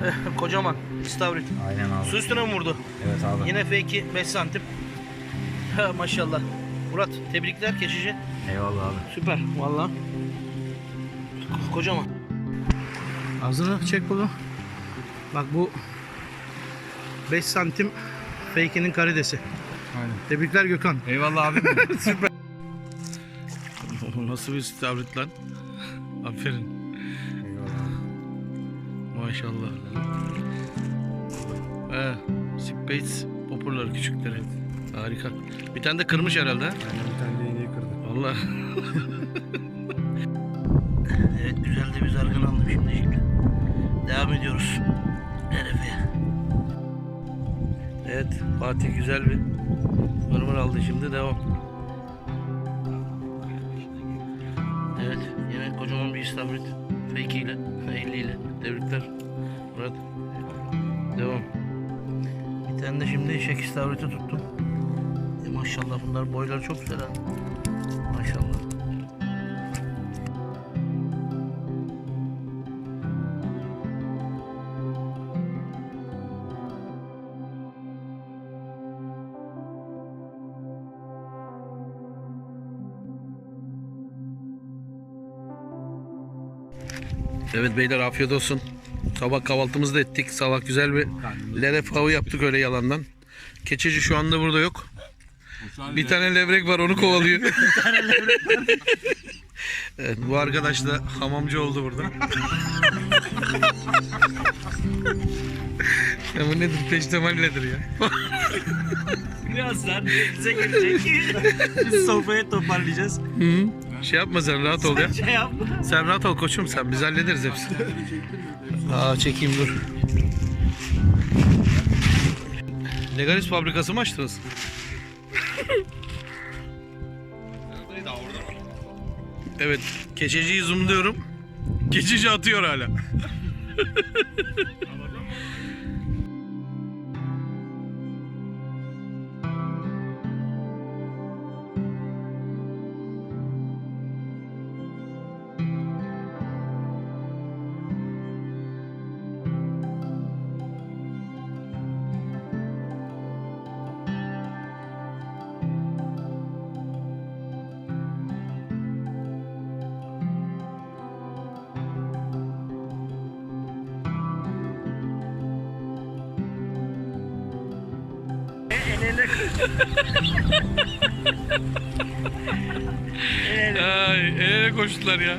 Kocaman istavrit. Aynen abi. Su üstüne mi vurdu? Evet abi. Yine fake'i 5 santim. Maşallah. Murat tebrikler keçici. Eyvallah abi. Süper valla. Kocaman. Ağzını çek bunu. Bak bu 5 santim fake'inin karidesi. Aynen. Tebrikler Gökhan. Eyvallah abi. Nasıl bir istavrit lan? Aferin. Maşallah. He, Space popurlar küçükleri. Harika. Bir tane de kırmış herhalde. ha? bir tane de iğneyi kırdı. Valla. evet güzel de bir zargın aldım şimdi şimdi. Devam ediyoruz. Hedefeye. Evet Fatih güzel bir mırmır aldı şimdi devam. Evet yine kocaman bir istavrit. Fake ile 50 ile. Tebrikler. Murat. Devam. Bir tane de şimdi eşek istavriti tuttum. E maşallah bunlar boyları çok güzel ha. Maşallah. Evet beyler afiyet olsun. Sabah kahvaltımızı da ettik. Sabah güzel bir leref avı yaptık öyle yalandan. Keçeci şu anda burada yok. Bir tane levrek var onu kovalıyor. evet, bu arkadaş da hamamcı oldu burada. ya bu nedir? Peştemalledir ya. Birazdan bize gelecek. Biz sofrayı toparlayacağız. Hı. Şey yapma sen rahat ol ya. Şey yapma. Sen rahat ol koçum sen biz hallederiz hepsini. Aa çekeyim dur. Legalis fabrikası mı açtınız? evet, keçeciyi zoomluyorum. Keçeci atıyor hala. Ay, el ele koştular ya.